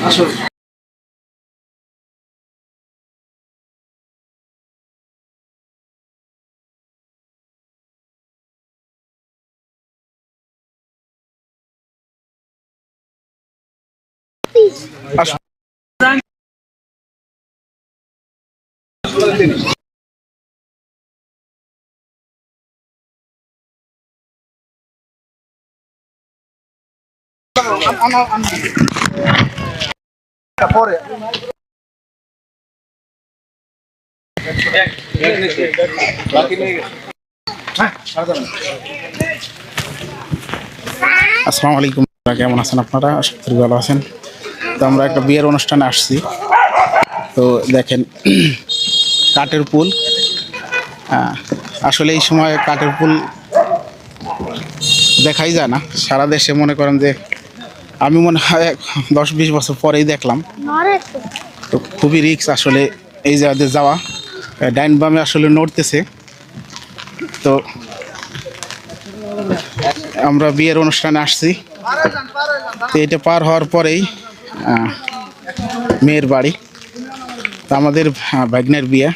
আসো আসো আসসালামু আলাইকুম কেমন আছেন আপনারা? আশা করি ভালো আছেন। তো আমরা একটা বিয়ের অনুষ্ঠানে আসছি। তো দেখেন, কাঠের পুল আসলে এই সময় কাঠের পুল দেখাই যায় না। সারা দেশে মনে করেন যে আমি মনে হয় দশ বিশ বছর পরেই দেখলাম। তো খুবই রিক্স আসলে এই জায়গাতে যাওয়া। ডাইন বামে আসলে নড়তেছে। তো আমরা বিয়ের অনুষ্ঠানে আসছি। তো এটা পার হওয়ার পরেই মেয়ের বাড়ি। তো আমাদের ভাগ্নের বিয়ে।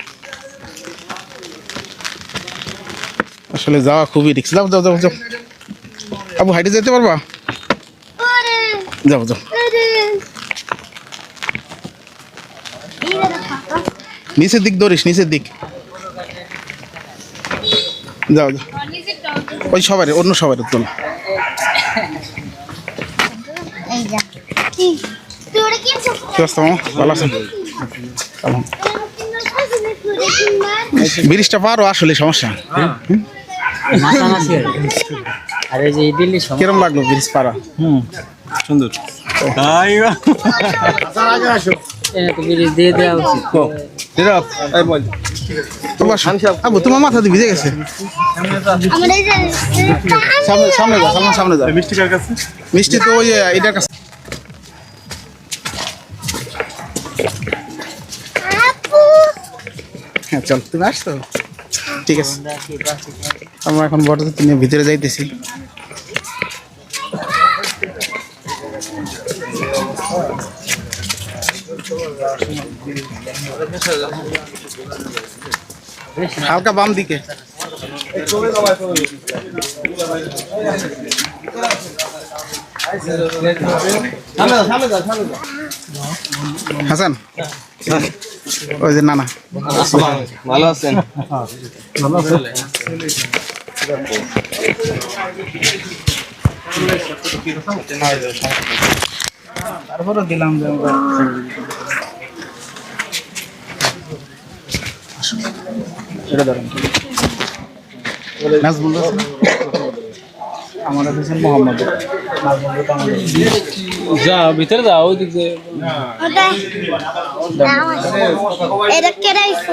আসলে যাওয়া খুবই রিক্স যাও যাও যাও যাও। আবু, হাইটে যেতে পারবা? যাও যাও। নিচের দিক ধরিস নিচের দিক। যাও যাও। ওই সবাই অন্য সবাই তোল কি অবস্থা মামা? ভালো আছেন? ব্রিজটা পারো আসলে সমস্যা। কিরম লাগল ব্রিজ পারা হুম। সুন্দর। বিড়ি তোমার মাথা গেছে। সামনে সামনে যাও সামনে সামনে যাও মিষ্টি কার কাছে? মিষ্টি তো ওই এটার কাছে। হ্যাঁ চল তুমি আসতো ঠিক আছে। আমরা এখন বড়দের নিয়ে ভিতরে যাইতেছি। হালকা বাম দিকে হাসান ওই যে নানা ভালো আছেন তারপরে দিলাম যে আমরা এটা ধরেন। নাজমুল আমার হোসেন মোহাম্মদ। যা ভিতরে যাও ওই দিক এটা কেরাইছে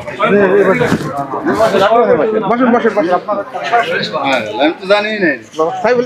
বসেন বসেন বসেন। আপনারা আমি তো জানি নাই। সাইবুল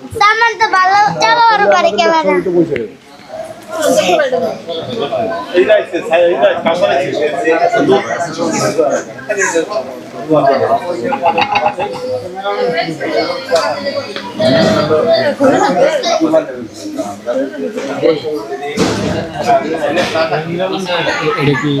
তো সামান তো ভালো চালাবার পারে ক্যামেরা এইটা আছে এইটা কাপড় আছে এটা কি